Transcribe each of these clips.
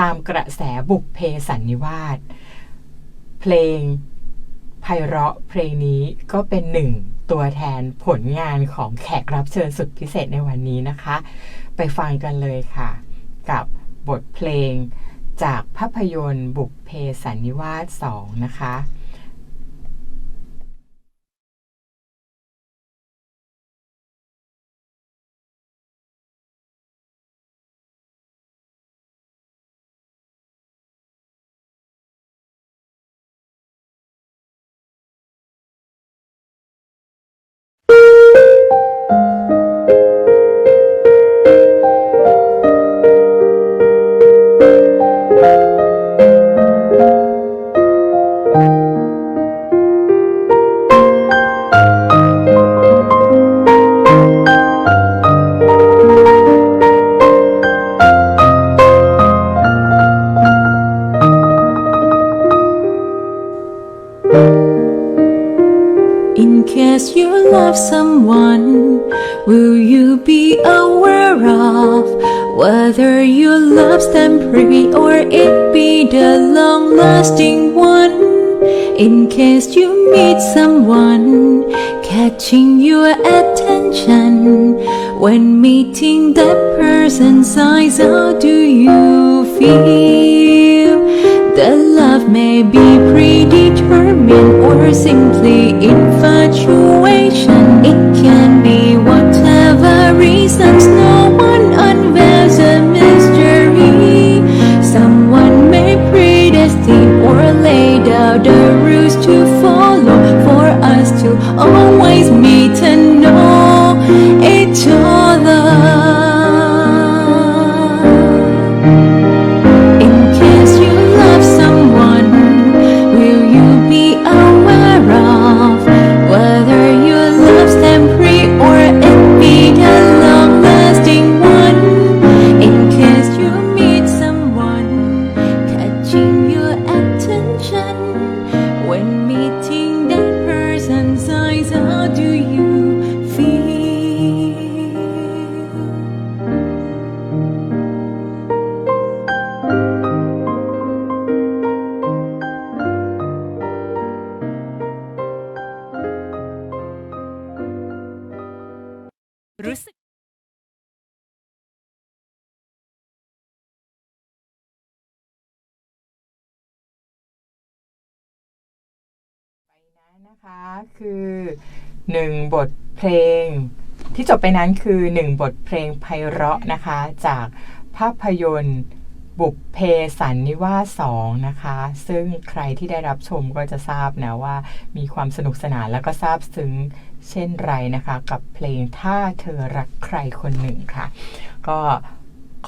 ตามกระแสบุกเพสันนิวาสเพลงไพเราะเพลงนี้ก็เป็นหนึ่งตัวแทนผลงานของแขกรับเชิญสุดพิเศษในวันนี้นะคะ ไปฟังกันเลยค่ะ กับบทเพลงจากภาพยนตร์บุกเพสันนิวาส 2 นะคะ case you love someone, will you be aware of whether your love's temporary or it be the long lasting one? In case you meet someone catching your attention, when meeting that person's eyes, how do you feel? The love may be predetermined รู้สึกไปนั้นนะคะคือหนึ่งบทเพลง ที่จบไปนั้นคือหนึ่งบทเพลงไพเราะนะคะ จากภาพยนตร์ บุกเพสันนิวาสสองนะคะ ซึ่งใครที่ได้รับชมก็จะทราบนะว่ามีความสนุกสนานแล้วก็ซาบซึ้งเช่นไรนะคะ กับเพลงถ้าเธอรักใครคนหนึ่งค่ะ ก็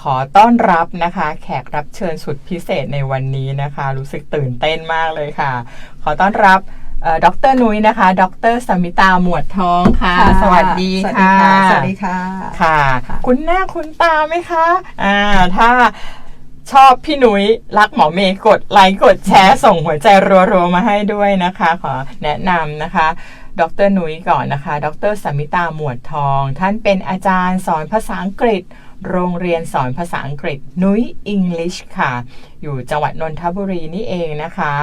ขอต้อนรับนะคะ แขกรับเชิญสุดพิเศษในวันนี้นะคะ รู้สึกตื่นเต้นมากเลยค่ะ ขอต้อนรับดรนุ้ยนะคะ ดรสมิตาหมวดทองค่ะค่ะสวัสดีค่ะ สวัสดีค่ะค่ะ ค่ะ คุณหน้าคุณตาไหมคะ อ่า ถ้า ชอบพี่หนุย้ยรักหมอเมย์กดไลค์กดแชร์ส่งหัวใจรัวๆมาให้ด้วยนะคะ ขอแนะนำนะคะดรนุ้ยก่อนนะคะ ดรสมิตาหมวดทอง ท่านเป็นอาจารย์สอนภาษาอังกฤษ โรงเรียนสอนภาษาอังกฤษ นุ้ยอังกฤษค่ะ อยู่จังหวัดนนทบุรีนี่เองนะคะ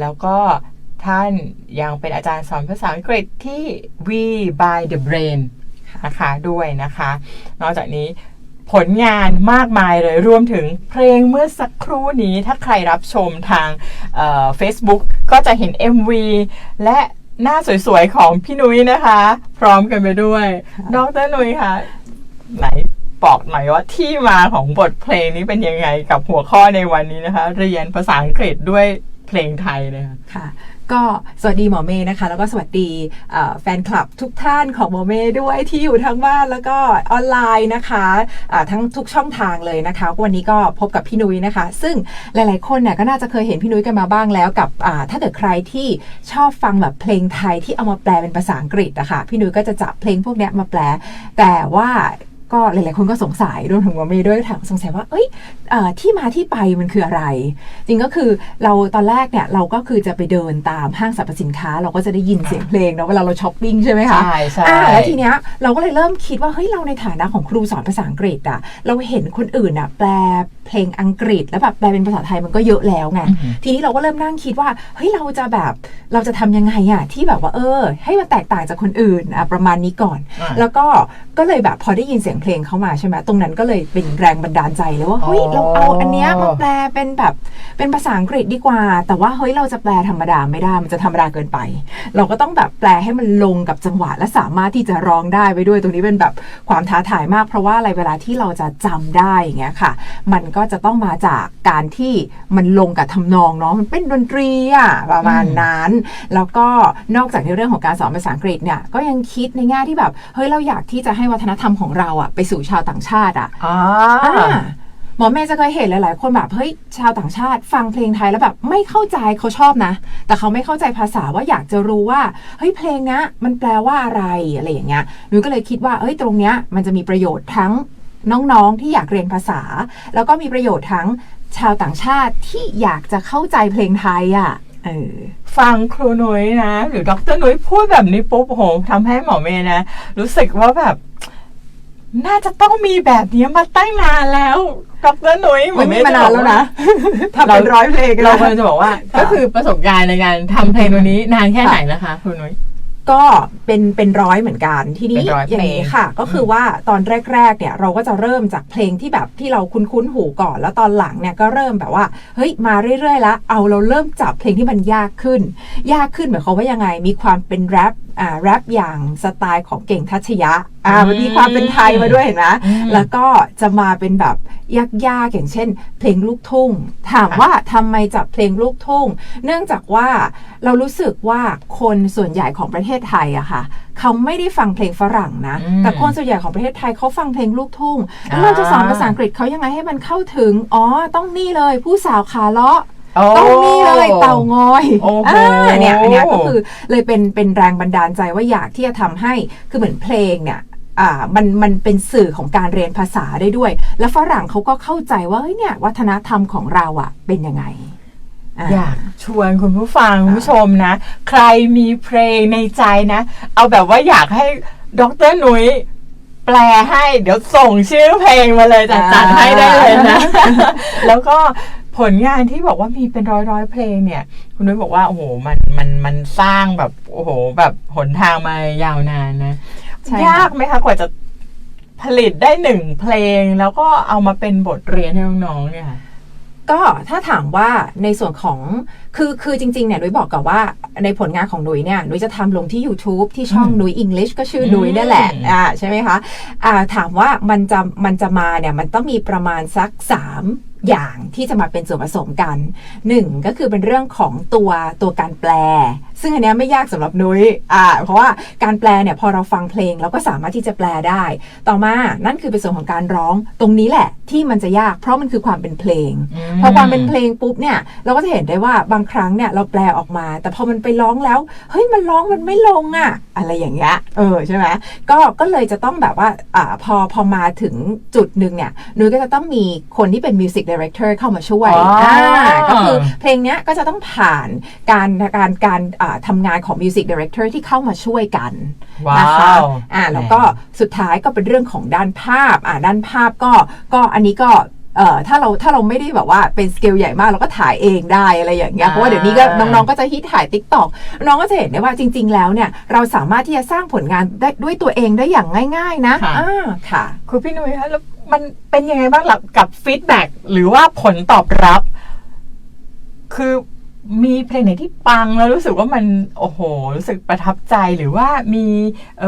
แล้วก็ท่านยังเป็นอาจารย์สอนภาษาอังกฤษที่ We by the Brain นะคะด้วยนะคะ นอกจากนี้ ผลงานมากมายเลยรวมถึงเพลงเมื่อสักครู่นี้ถ้าใครรับชมทางเอ่อ Facebook ก็จะเห็น MV และหน้าสวยๆ ของพี่นุ้ยนะคะ พร้อมกันไปด้วยดรนุ้ยค่ะ ไหนบอกหน่อยว่าที่มาของบทเพลงนี้เป็นยังไงกับหัวข้อในวันนี้นะคะ เรียนภาษาอังกฤษด้วยเพลงไทยเลยค่ะ ก็สวัสดีหมอเมย์นะคะ แล้วก็สวัสดีแฟนคลับทุกท่านของหมอเมย์ด้วยที่อยู่ทั้งบ้านแล้วก็ออนไลน์นะคะทั้งทุกช่องทางเลยนะคะ วันนี้ก็พบกับพี่นุ้ยนะคะ ซึ่งหลายๆคนเนี่ยก็น่าจะเคยเห็นพี่นุ้ยกันมาบ้างแล้วกับถ้าเกิดใครที่ชอบฟังแบบเพลงไทยที่เอามาแปลเป็นภาษาอังกฤษอะคะพี่นุ้ยก็จะจับเพลงพวกนี้มาแปล แต่ว่า ก็หลาย ๆ คนก็สงสัยรวมถึงว่าเมย์ด้วยถามสงสัยว่า เอ้ยเอ่อที่มาที่ไปมันคืออะไร จริงก็คือเราตอนแรกเนี่ยเราก็คือจะไปเดินตามห้างสรรพสินค้า เราก็จะได้ยินเสียงเพลงเนาะเวลาเราช้อปปิ้งใช่ไหมคะ ใช่ใช่อ่าแล้วทีเนี้ยเราก็เลยเริ่มคิดว่าเฮ้ยเราในฐานะของครูสอนภาษาอังกฤษอะเราเห็นคนอื่นอะแปลเพลงอังกฤษ แล้วแบบแปลเป็นภาษาไทยมันก็เยอะแล้วไงอือหือทีนี้เราก็เริ่มนั่งคิดว่าเฮ้ยเราจะแบบเราจะทำยังไงอะที่แบบว่าเออ ให้มันแตกต่างจากคนอื่นอะประมาณนี้ก่อนอะแล้วก็ก็เลยแบบพอได้ยินเสียงเพลงเข้ามาใช่ไหมตรงนั้นก็เลยเป็นแรงบันดาลใจเลยว่าเฮ้ยอ๋อเราเอาอันเนี้ยมาแปลเป็นแบบเป็นภาษาอังกฤษดีกว่า แต่ว่าเฮ้ยเราจะแปลธรรมดาไม่ได้มันจะธรรมดาเกินไป เราก็ต้องแบบแปลให้มันลงกับจังหวะและสามารถที่จะร้องได้ไปด้วยตรงนี้เป็นแบบความท้าทายมาก เพราะว่าอะไรเวลาที่เราจะจำได้อย่างเงี้ยค่ะ มันก็จะต้องมาจากการที่มันลงกับทำนองเนาะมันเป็นดนตรีอะประมาณนั้น แล้วก็นอกจากในเรื่องของการสอนภาษาอังกฤษเนี่ยก็ยังคิดในแง่ที่แบบเฮ้ยเราอยากที่จะให้วัฒนธรรมของเราอะไปสู่ชาวต่างชาติอะอ่าอ่าหมอเมย์จะเคยเห็นหลาย ๆ คนแบบเฮ้ยชาวต่างชาติ ฟังเพลงไทยแล้วแบบไม่เข้าใจเขาชอบนะ แต่เขาไม่เข้าใจภาษาว่าอยากจะรู้ว่าเฮ้ยเพลงเนี้ยมันแปลว่าอะไรอะไรอย่างเงี้ยหนูก็เลยคิดว่าเอ้ยตรงเนี้ยมันจะมีประโยชน์ทั้งน้องๆที่อยากเรียนภาษา แล้วก็มีประโยชน์ทั้งชาวต่างชาติที่อยากจะเข้าใจเพลงไทยอะเออฟังครูนุ้ยนะ หรือดรนุ้ยพูดแบบนี้ปุ๊บโอ้โหทำให้หมอเมย์นะ รู้สึกว่าแบบ น่าจะต้องมีแบบนี้มาตั้งนานแล้วดรนุ้ยหมอไม่เมมีย์มานานแล้วนะทำเป็นร้อยเพลงเราแล้วกำลังจะบอกว่า ก็คือประสบการณ์ในการทำเพลงตัวนี้นานแค่ไหนนะคะครูนุ้ยก็เป็นเป็นร้อยเหมือนกันทีนี้เป็นร้อยอย่างนี้เพลงค่ะ ก็คือว่าตอนแรก ๆ เนี่ยเราก็จะเริ่มจากเพลงที่แบบที่เราคุ้นๆหูก่อน แล้วตอนหลังเนี่ยก็เริ่มแบบว่าเฮ้ยมาเรื่อยๆแล้วเอาเราเริ่มจับเพลงที่มันยากขึ้น ยากขึ้นหมายความว่ายังไงมีความเป็นแรปอ่า แรปอย่างสไตล์ของเก่งทัชยะอ่ามันมีความเป็นไทยมาด้วยเห็นไหมอืมแล้วก็จะมาเป็นแบบยากๆอย่างเช่น เพลงลูกทุ่ง ถามว่าทำไมจับเพลงลูกทุ่ง เนื่องจากว่าเรารู้สึกว่าคนส่วนใหญ่ของประเทศไทยอะค่ะเขาไม่ได้ฟังเพลงฝรั่งนะอืมแต่คนส่วนใหญ่ของประเทศไทยเขาฟังเพลงลูกทุ่ง แล้วอ่าเราจะสอนภาษาอังกฤษเขายังไงให้มันเข้าถึง อ๋อ ต้องนี่เลยผู้สาวขาเลาะโอ้ ต้องนี่เลยเต่างอยโอ้โหอ่าเนี่ยอันเนี้ยก็คือเลยเป็นเป็นแรงบันดาลใจว่าอยากที่จะทำให้คือเหมือนเพลงเนี่ยอ่ามันมันเป็นสื่อของการเรียนภาษาได้ด้วย แล้วฝรั่งเขาก็เข้าใจว่าเฮ้ยเนี่ยวัฒนธรรมของเราอะเป็นยังไงาอยากชวนคุณผู้ฟังคุณผู้ชมนะ ใครมีเพลงในใจนะ เอาแบบว่าอยากให้ดรนุ้ยแปลให้เดี๋ยวส่งชื่อเพลงมาเลยจัดจัดให้ได้เลยนะ แล้วก็ ผลงานที่บอกว่ามีเป็นร้อยร้อยๆเพลงเนี่ย คุณนุ้ยบอกว่าโอ้โหมันมันมันสร้างแบบโอ้โห แบบหนทางมายาวนานนะใช่ค่ะยากไหมคะกว่าจะผลิตได้หนึ่งเพลง แล้วก็เอามาเป็นบทเรียนให้น้องๆเนี่ยค่ะก็ถ้าถามว่าในส่วนของคือคือจริงๆเนี่ยนุ้ยบอกกับว่าในผลงานของนุ้ยเนี่ยนุ้ยจะทำลงที่ YouTube ที่ช่องอืมนุ้ย English ก็ชื่อนุ้ยนั่นแหละอืมอ่าใช่ไหมคะอ่าถามว่ามันจะมันจะมาเนี่ยมันต้องมีประมาณสัก3อย่างที่จะมาเป็นส่วนผสมกันหนึ่งก็คือเป็นเรื่องของตัวตัวการแปล ซึ่งอันเนี้ยไม่ยากสำหรับนุ้ยอ่าเพราะว่าการแปลเนี่ยพอเราฟังเพลงเราก็สามารถที่จะแปลได้ ต่อมานั่นคือเป็นส่วนของการร้องตรงนี้แหละ ที่มันจะยากเพราะมันคือความเป็นเพลงอืมพอความเป็นเพลงปุ๊บเนี่ยเราก็จะเห็นได้ว่าบางครั้งเนี่ยเราแปลออกมา แต่พอมันไปร้องแล้วเฮ้ยมันร้องมันไม่ลงอะอะไรอย่างเงี้ยเออใช่ไหมก็ก็เลยจะต้องแบบว่าอ่าพอพอมาถึงจุดหนึ่งเนี่ยนุ้ยก็จะต้องมีคนที่เป็นมิวสิกดีเรคเตอร์เข้ามาช่วยอ๋ออ่าก็คือเพลงเนี้ยก็จะต้องผ่านการการการอ่าทำงานของมิวสิกดีเรคเตอร์ที่เข้ามาช่วยกันว้านะคะวอ่าแล้วก็สุดท้ายก็เป็นเรื่องของด้านภาพอ่าด้านภาพก็ก็อันนี้ก็เอ่อถ้าเราถ้าเราไม่ได้แบบว่าเป็นสเกลใหญ่มากเราก็ถ่ายเองได้อะไรอย่างเงี้ยอ่า เพราะว่าเดี๋ยวนี้ก็น้องๆก็จะฮิตถ่ายติ๊กต็อกน้องก็จะเห็นได้ว่าจริง ๆ แล้วเนี่ยเราสามารถที่จะสร้างผลงานได้ด้วยตัวเองได้อย่างง่าย ๆ นะค่ะ อ่าค่ะ คุณพี่นุ้ยคะแล้ว มันเป็นยังไงบ้างล่ะกับฟีดแบ็กหรือว่าผลตอบรับ คือมีเพลงไหนที่ปังแล้วรู้สึกว่ามันโอ้โห รู้สึกประทับใจหรือว่ามี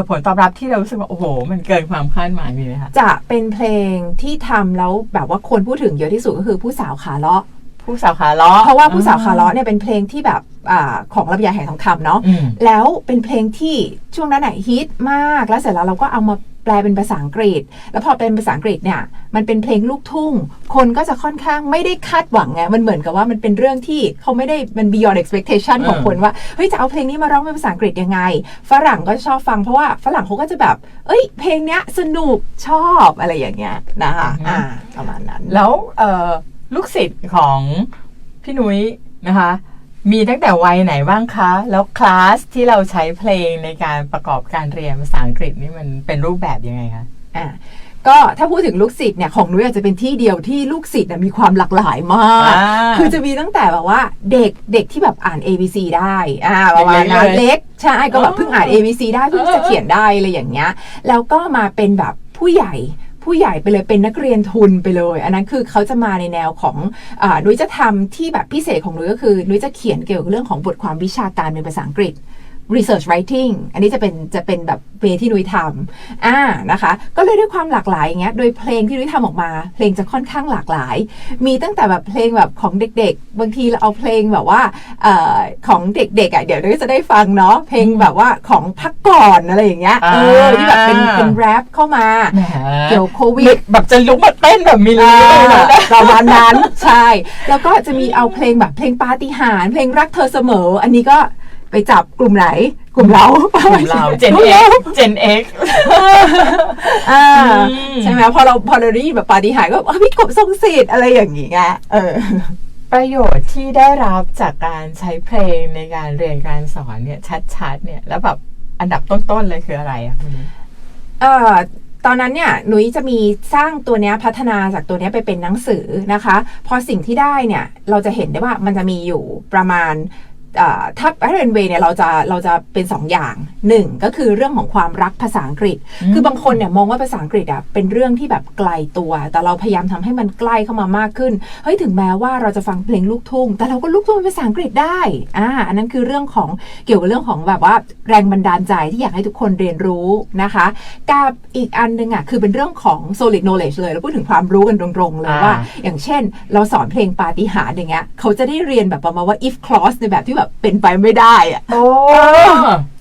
ผลตอบรับที่เรารู้สึกว่าโอ้โห มันเกินความคาดหมายมีไหมคะจะเป็นเพลงที่ทำแล้วแบบว่าคนพูดถึงเยอะที่สุดก็คือผู้สาวขาเลาะ ผู้สาวขาล้อเพราะว่าผู้สาวขาเลาะเนี่ยเป็นเพลงที่แบบอาของลำไยไหทองคำเนาะอืมแล้วเป็นเพลงที่ช่วงนั้นไหนะฮิตมากแล้วเสร็จแล้วเราก็เอามาแปลเป็นภาษาอังกฤษ แล้วพอเป็นภาษาอังกฤษเนี่ย มันเป็นเพลงลูกทุ่ง คนก็จะค่อนข้างไม่ได้คาดหวังไง มันเหมือนกับว่ามันเป็นเรื่องที่เขาไม่ได้ มัน beyond expectation ของเออคนว่า เฮ้ย จะเอาเพลงนี้มาร้องเป็นภาษาอังกฤษยังไง ฝรั่งก็ชอบฟังเพราะว่าฝรั่งเขาก็จะแบบ เอ้ย เพลงเนี้ยสนุกชอบอะไรอย่างเงี้ยนะคะ อ่าประมาณนั้น แล้วเอ่อ ลูกศิษย์ของพี่นุ้ยนะคะ มีตั้งแต่วัยไหนบ้างคะ แล้วคลาสที่เราใช้เพลงในการประกอบการเรียนภาษาอังกฤษนี่มันเป็นรูปแบบยังไงคะอะก็ถ้าพูดถึงลูกศิษย์เนี่ยของนุ้ยอาจจะเป็นที่เดียวที่ลูกศิษย์เนี่ยมีความหลากหลายมากอ่าคือจะมีตั้งแต่แบบว่าเด็กเด็กที่แบบอ่าน A B C ได้อ่าประมาณนั้นเล็กๆเลยเล็กใช่ก็แบบเพิ่งอ่าน A B C ได้เพิ่งเออจะเขียนได้อะไรอย่างเงี้ย แล้วก็มาเป็นแบบผู้ใหญ่ ผู้ใหญ่ไปเลยเป็นนักเรียนทุนไปเลย อันนั้นคือเขาจะมาในแนวของอนุ้ยจะทำที่แบบพิเศษของนุ้ยก็คือนุ้ยจะเขียนเกี่ยวกับเรื่องของบทความวิชาการเป็นภาษาอังกฤษ research writing อันนี้จะเป็นจะเป็นแบบเวที่นุ้ยทำอ่านะคะ ก็เลยด้วยความหลากหลายอย่างเงี้ย โดยเพลงที่นุ้ยทำออกมา เพลงจะค่อนข้างหลากหลาย มีตั้งแต่แบบเพลงแบบของเด็ก ๆ บางทีเราเอาเพลงแบบว่าเอ่อของเด็กๆอะเดี๋ยวนุ้ยจะได้ฟังเนาะเพลงแบบว่าของพักก่อนอะไรอย่างเงี้ยเออที่แบบเป็นเป็นแรปเข้ามาแหมเกี่ยวโควินึดกแบบจะลุกมาเต้นแบบมิลลิเลยนะประมาณนั้นใช่ แล้วก็จะมีเอาเพลงแบบเพลงปาฏิหาริย์เพลงรักเธอเสมอ อันนี้ก็ ไปจับกลุ่มไหน กลุ่มเรากลุ่มเรา Gen X Gen X อ่าอืมใช่ไหมพอเราพอเราได้ยินแบบปาฏิหาริย์ก็เอ้ยพี่กบทรงสิทธิ์อะไรอย่างงี้ไงเออประโยชน์ที่ได้รับจากการใช้เพลงในการเรียนการสอนเนี่ยชัดๆเนี่ยแล้วแบบอันดับต้นๆเลยคืออะไรอะคุณนุ้ยเอ่อตอนนั้นเนี่ยหนุยจะมีสร้างตัวเนี้ยพัฒนาจากตัวเนี้ยไปเป็นหนังสือนะคะ พอสิ่งที่ได้เนี่ย เราจะเห็นได้ว่ามันจะมีอยู่ประมาณ เอ่อถ้าเรนเวย์เนี่ยเราจะเราจะเป็น 2 อย่างหนึ่งก็คือเรื่องของความรักภาษาอังกฤษอืมคือบางคนเนี่ยมองว่าภาษาอังกฤษอะเป็นเรื่องที่แบบไกลตัว แต่เราพยายามทำให้มันใกล้เข้ามามากขึ้นเฮ้ยถึงแม้ว่าเราจะฟังเพลงลูกทุ่ง แต่เราก็ลูกทุ่งเป็นภาษาอังกฤษได้อ่าอันนั้นคือเรื่องของเกี่ยวกับเรื่องของแบบว่าแรงบันดาลใจที่อยากให้ทุกคนเรียนรู้นะคะกับอีกอันหนึงอะคือเป็นเรื่องของ solid knowledge เลยเราพูดถึงความรู้กันตรงๆเลยอ่าว่า อย่างเช่น เราสอนเพลงปาฏิหาริย์อย่างเงี้ยเขาจะได้เรียนแบบประมาณว่า if clause ในแบบที่แบบเป็นไปไม่ได้อะโอ้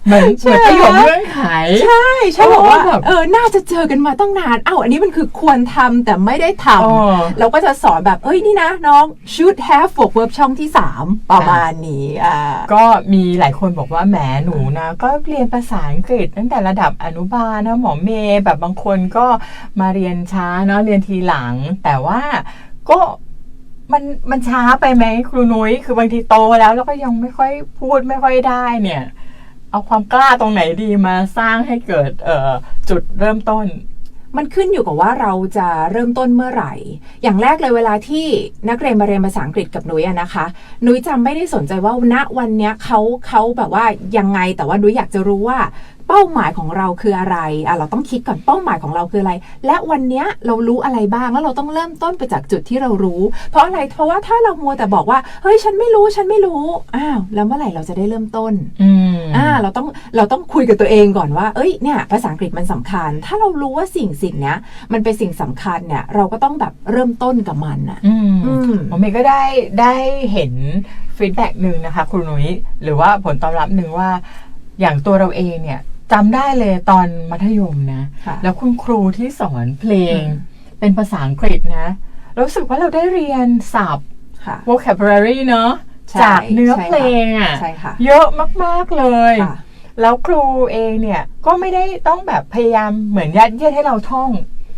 เหมือนเหมือนประโยคเงื่อนไขใช่ใช่บอกว่าโอ้แบบเออน่าจะเจอกันมาต้องนานอ้าวอันนี้มันคือควรทำแต่ไม่ได้ทอ๋อำเราก็จะสอนแบบเอ้ยนี่นะน้อง should have บวก verb ช่องที่ 3 ประมาณนี้อ่าก็มีหลายคนบอกว่าแหมหนูนะ ก็เรียนภาษาอังกฤษตั้งแต่ระดับอนุบาลนะหมอเมย์แบบบางคนก็มาเรียนช้าเนาะเรียนทีหลัง แต่ว่าก็ มันมันช้าไปไหมครูนุ้ยคือบางทีโตแล้ว แล้วก็ยังไม่ค่อยพูดไม่ค่อยได้เนี่ย เอาความกล้าตรงไหนดีมาสร้างให้เกิดเอ่อจุดเริ่มต้น มันขึ้นอยู่กับว่าเราจะเริ่มต้นเมื่อไหร่ อย่างแรกเลยเวลาที่นักเรียนมาเรียนภาษาอังกฤษกับนุ้ยอะนะคะ นุ้ยจำไม่ได้สนใจว่าณวันเนี้ยเขาเขาแบบว่ายังไงแต่ว่านุ้ยอยากจะรู้ว่า เป้าหมายของเราคืออะไรอะเราต้องคิดก่อนเป้าหมายของเราคืออะไร และวันเนี้ยเรารู้อะไรบ้างแล้วเราต้องเริ่มต้นไปจากจุดที่เรารู้ เพราะอะไรเพราะว่าถ้าเรามัวแต่บอกว่าเฮ้ยฉันไม่รู้ฉันไม่รู้อ้าวแล้วเมื่อไหร่เราจะได้เริ่มต้นอืมอ่าเราต้องเราต้องคุยกับตัวเองก่อนว่า เอ้ยเนี่ยภาษาอังกฤษมันสำคัญ ถ้าเรารู้ว่าสิ่งสิ่งเนี้ยมันเป็นสิ่งสำคัญเนี่ยเราก็ต้องแบบเริ่มต้นกับมันอะอืมอืมหมอเมย์ก็ได้ได้เห็นฟีดแบ็กหนึ่งนะคะครูนุ้ยหรือว่าผลตอบรับหนึ่งว่าอย่างตัวเราเองเนี่ย จำได้เลยตอนมัธยมนะ ค่ะ แล้วคุณครูที่สอนเพลงอืมเป็นภาษาอังกฤษนะ รู้สึกว่าเราได้เรียนศัพท์ ค่ะ vocabulary เนอะใช่จากเนื้อใช่ค่ะเพลงอะ ใช่ค่ะ เยอะมาก ๆ เลย ค่ะ แล้วครูเองเนี่ยก็ไม่ได้ต้องแบบพยายามเหมือนยัดเยียดให้เราท่อง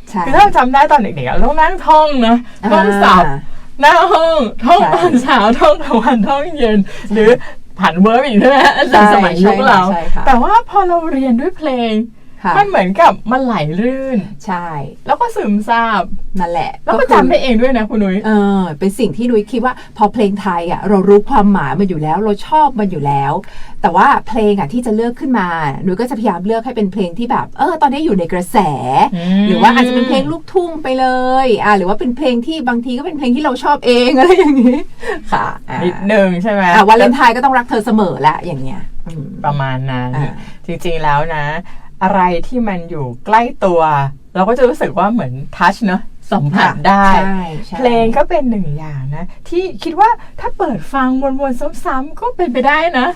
ใช่ คือถ้าเราจำได้ตอนเด็กๆอะเราต้องนั่งท่องนะท่องศัพท์อ่าหน้าห้องท่องใช่ ตอนเช้าท่องกลางวันท่องเย็น หรือ ผันเวิร์บอีกใช่ไหมอาจารย์สมัยยุคเราใช่ค่ะแต่ว่าพอเราเรียนด้วยเพลงค่ะ มันเหมือนกับมันไหลลื่น ใช่ แล้วก็ซึมซาบนั่นแหละ แล้วก็คือจำได้เองด้วยนะคุณนุ้ยเออเป็นสิ่งที่นุ้ยคิดว่าพอเพลงไทยอะเรารู้ความหมายมันอยู่แล้ว เราชอบมันอยู่แล้ว แต่ว่าเพลงอะที่จะเลือกขึ้นมานุ้ยก็จะพยายามเลือกให้เป็นเพลงที่แบบเออตอนนี้อยู่ในกระแสอืมหรือว่าอาจจะเป็นเพลงลูกทุ่งไปเลยอ่าหรือว่าเป็นเพลงที่บางทีก็เป็นเพลงที่เราชอบเองอะไรอย่างนี้ค่ะอ่านิดนึงใช่ไหมอ่าวาเลนไทน์ก็ต้องรักเธอเสมอละอย่างเงี้ยอืมประมาณนั้นอ่าจริงๆแล้วนะ อะไรที่มันอยู่ใกล้ตัว เราก็จะรู้สึกว่าเหมืมือนทัชเนอะสัมผัสได้ใช่ใช่เพลงก็เป็นหนึ่งอย่างนะ ที่คิดว่าถ้าเปิดฟังวนๆซ้ำๆก็เป็นไปได้นะ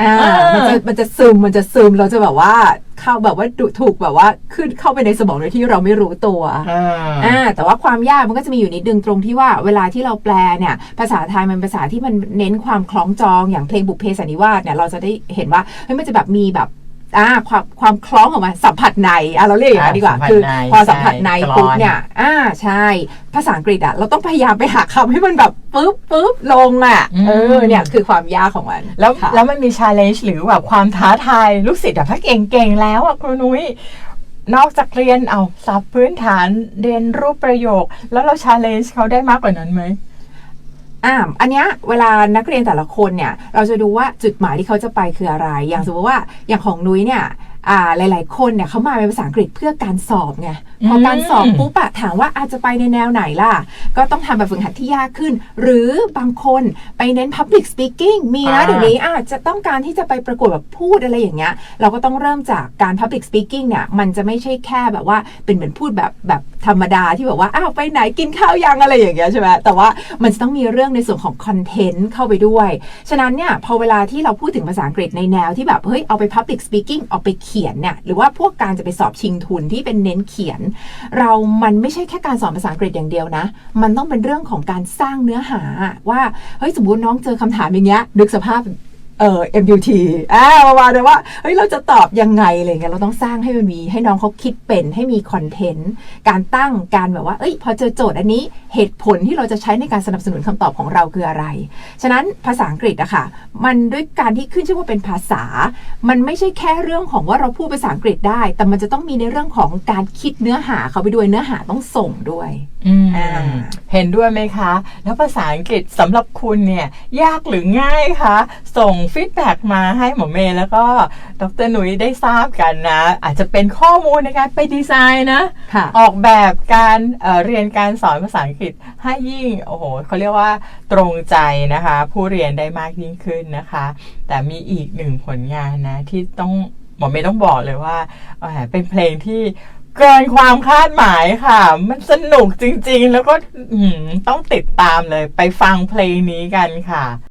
อ่าเออมันจะมันจะซึมมันจะซึมเราจะแบบว่าเข้าแบบว่าดูถูกแบบว่าขึ้นเข้าไปในสมองโดยที่เราไม่รู้ตัวอ่าอ่าแต่ว่าความยากมันก็จะมีอยู่นิดนึงตรงที่ว่าเวลาที่เราแปลเนี่ย ภาษาไทยมันเป็นภาษาที่มันเน้นความคล้องจองอย่างเพลงบุพเพสันนิวาสเนี่ยเราจะได้เห็นว่าเฮ้ยมันจะแบบมีแบบ อ่าความความคล้องของมันสัมผัสในอะเราเรียกอย่างนั้นดีกว่าอ่าสัมผัสคือในพอสัมผัสในใช่ปุ๊บกลอนเนี่ย อ่าใช่ ภาษาอังกฤษอะเราต้องพยายามไปหาคำให้มันแบบปุ๊บปุ๊บลงอะเออเนี่ยคือความยากของมัน แล้วค่ะแล้วมันมีชาเลนจ์หรือแบบความท้าทายลูกศิษย์อะถ้าเก่งๆแล้วอะครูนุ้ยนอกจากเรียนเอาศัพท์พื้นฐานเรียนรูปประโยค แล้วเราชาเลนจ์เขาได้มากกว่านั้นไหม อ่าอันเนี้ยเวลานักเรียนแต่ละคนเนี่ย เราจะดูว่าจุดหมายที่เขาจะไปคืออะไร อย่างสมมติว่าอย่างของนุ้ยเนี่ย หลาย ๆ คนเนี่ยเขามาเป็นภาษาอังกฤษเพื่อการสอบไงพออมการสอบปุ๊บอะถามว่าอาจจะไปในแนวไหนล่ะ ก็ต้องทำแบบฝึกหัดที่ยากขึ้น หรือบางคนไปเน้น Public Speaking มีนะอ่าเดี๋ยวนี้อาจจะต้องการที่จะไปประกวดแบบพูดอะไรอย่างเงี้ย เราก็ต้องเริ่มจากการ Public Speaking เนี่ย มันจะไม่ใช่แค่แบบว่าเป็นเหมือนพูดแบบแบบธรรมดาที่แบบว่าอ้าวไปไหนกินข้าวยังอะไรอย่างเงี้ยใช่ไหมแต่ว่ามันจะต้องมีเรื่องในส่วนของคอนเทนต์เข้าไปด้วย ฉะนั้นเนี่ยพอเวลาที่เราพูดถึงภาษาอังกฤษในแนวที่แบบเฮ้ยเอาไป Public Speaking เอาไปเขียนเนี่ยหรือว่าพวกการจะไปสอบชิงทุนที่เป็นเน้นเขียน เรามันไม่ใช่แค่การสอนภาษาอังกฤษอย่างเดียวนะ มันต้องเป็นเรื่องของการสร้างเนื้อหาว่าเฮ้ยสมมติน้องเจอคำถามอย่างเงี้ยนึกสภาพ เอ่อ MUT อ่าประมาณนั้นว่าเฮ้ยเราจะตอบยังไงอะไรเงี้ยเราต้องสร้างให้มันมีให้น้องเขาคิดเป็นให้มีคอนเทนต์การตั้งการแบบว่าเอ้ยพอเจอโจทย์อันนี้เหตุผลที่เราจะใช้ในการสนับสนุนคำตอบของเราคืออะไร ฉะนั้นภาษาอังกฤษอะค่ะ มันด้วยการที่ขึ้นชื่อว่าเป็นภาษา มันไม่ใช่แค่เรื่องของว่าเราพูดภาษาอังกฤษได้ แต่มันจะต้องมีในเรื่องของการคิดเนื้อหาเขาไปด้วยเนื้อหาต้องส่งด้วยอืมอ่า เห็นด้วยไหมคะ แล้วภาษาอังกฤษสำหรับคุณเนี่ย ยากหรือง่ายคะ ส่งฟีดแบ็กมาให้หมอเมย์แล้วก็ดรหนุ่ยได้ทราบกันนะ อาจจะเป็นข้อมูลในการไปดีไซน์นะ ค่ะ ออกแบบการเอ่อเรียนการสอนภาษาอังกฤษให้ยิ่ง โอ้โหเขาเรียกว่าตรงใจนะคะ ผู้เรียนได้มากยิ่งขึ้นนะคะ แต่มีอีกหนึ่งผลงานนะ ที่ต้องหมอเมย์ต้องบอกเลยว่าเอ่อเป็นเพลงที่ เกินความคาดหมายค่ะ มันสนุกจริงๆ แล้วก็ต้องติดตามเลย ไปฟังเพลงนี้กันค่ะ